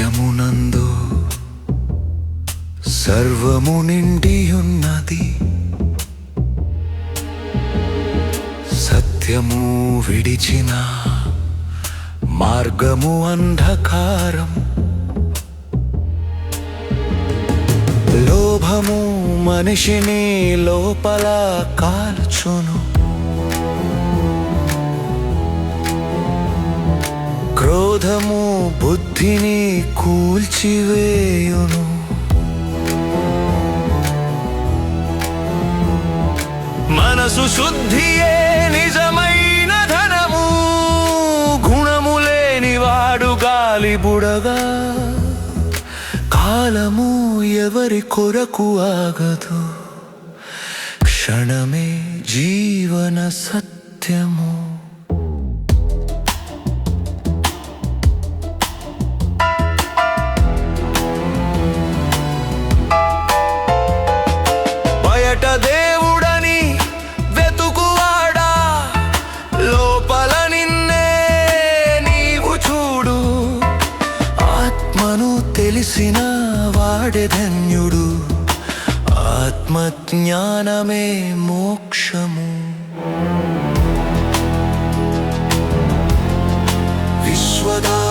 సత్యమునందు సర్వము నిండియున్నది. సత్యము విడిచిన మార్గము అంధకారం. లోభము మనిషిని లోపల కాల్చును. బుద్ధిని కూల్చివేయును. మనసు శుద్ధియే నిజమైన ధనము గుణము లేని వాడు గాలి బుడగా. కాలము ఎవరి కొరకు ఆగదు క్షణమే జీవన సత్యము. తెలిసిన వాడే ధన్యుడు. ఆత్మజ్ఞానమే మోక్షము. విశ్వదా